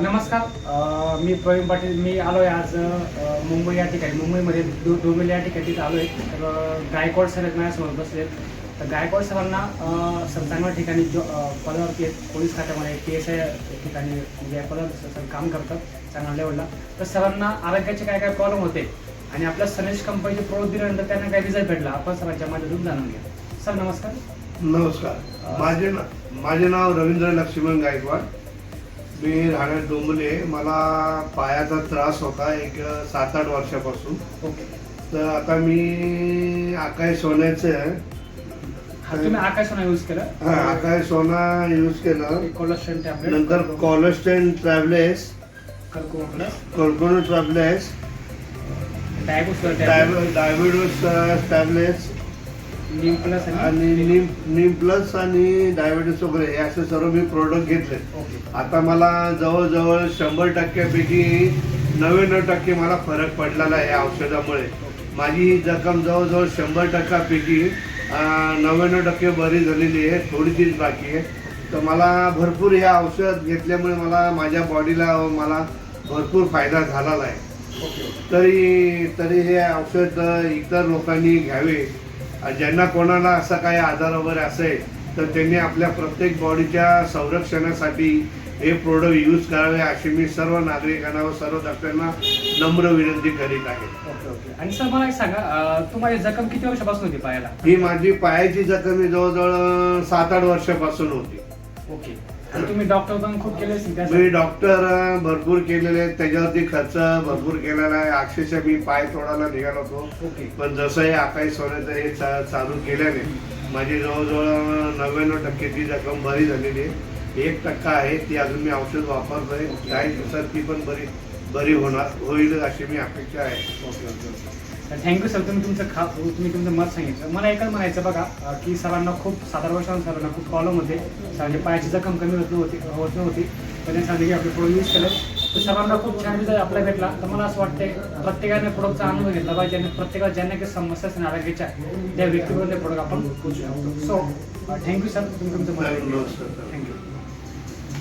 नमस्कार. मी प्रवीण पाटील. मी आलो आहे आज मुंबई या ठिकाणी. मुंबईमध्ये डो डोंबिवली या ठिकाणी तिथं आलो आहे तर गायकवाड सर आहेत माझ्यासमोर बसलेत. तर गायकवाड सरांना सर चांगल्या ठिकाणी जो पदावरती आहेत पोलीस खात्यामध्ये पी एस आय ठिकाणी म्हणजे या पदावर सर काम करतात चांगल्या लेवलला. तर सरांना आरोग्याचे काय काय प्रॉब्लेम होते आणि आपल्या सनेश कंपनीचे प्रोडक्ट दिल्यानंतर त्यांना काय रिझल्ट भेटला? आपण सरांच्या माध्यमातून जाणून घ्या सर नमस्कार. नमस्कार. माझे ना माझे नाव रवींद्र लक्ष्मण गायकवाड. मी राहण्यात डोंबले मला पायाचा त्रास होता एक सात आठ वर्षापासून. ओके. तर आता मी आकाश सोन्याचं हा तुम्ही आकाशवाणी यूज केला? हा, आकाश सोना यूज केलं कोलेस्ट्रॉल टॅबलेट नंतर कॉलेस्टेन ट्रॅव्हलेस प्लस कोलकोनो ट्रॅव्हलेस डायबोस टॅबलेट डायबिटीस टॅब्लेट्स नीम प्लस आणि निम निम प्लस आणि डायबिटीस वगैरे हे असे सर्व मी प्रोडक्ट घेतले. आता मला जवळजवळ शंभर टक्क्यापैकी नव्याण्णव टक्के मला फरक पडलेला आहे या औषधामुळे. माझी ही जखम जवळजवळ शंभर टक्क्यापैकी नव्याण्णव टक्के बरी झालेली आहे थोडीशीच बाकी आहे. तर मला भरपूर हे औषध घेतल्यामुळे मला माझ्या बॉडीला मला भरपूर फायदा झालेला आहे. तरी तरी हे औषध इतर लोकांनी घ्यावे. ज्यांना कोणाला असा काही आजार वगैरे असेल तर त्यांनी आपल्या प्रत्येक बॉडीच्या संरक्षणासाठी हे प्रोडक्ट यूज करावे अशी मी सर्व नागरिकांना व सर्व डॉक्टरांना नम्र विनंती करीत आहे. Okay okay. आणि सर मला एक सांगा तुम्हाला जखम किती वर्षापासून होती पायाला? ही माझी पायाची जखम ही जवळजवळ सात आठ वर्षापासून होती. ओके. आणि तुम्ही डॉक्टर पण खूप केले मी? डॉक्टर भरपूर केलेले आहेत. त्याच्यावरती खर्च भरपूर केलेला आहे. अक्षरशः मी पाय तोडायला निघालो होतो. ओके. पण जसं हे आकाश सोन्याचं हे चा- चालू केल्याने माझी जवळजवळ नव्याण्णव टक्के ती रक्कम बरी झालेली आहे. एक टक्का आहे ती अजून मी औषध वापरतोय. काही दिवसात ती पण बरी. बरी होणार होईल अशी मी अपेक्षा आहे. ओके ओके ओके तर थँक्यू सर. तुम्ही तुमचं खा तुम्ही तुमचं मत सांगितलं. मला एकच म्हणायचं बघा अं, की सरांना खूप आठ वर्षांना सरांना खूप प्रॉब्लेम होते. सरांची पायाची जखम कमी होत नव्हती होत नव्हती. पण त्यांनी सांगितलं की आपले प्रोडक्ट यूज केलं. तर सर्वांना खूप छान रिझल्ट आपल्याला भेटला. तर मला असं वाटतं प्रत्येकाने प्रोडक्टचा अनुभव घेतला पाहिजे आणि प्रत्येकाला ज्यांना काही समस्या असतील आरोग्याच्या त्या व्यक्तीवर ते प्रोडक्ट आपण सो थँक्यू सर. तुम्ही तुमचं मत नमस्कार. थँक्यू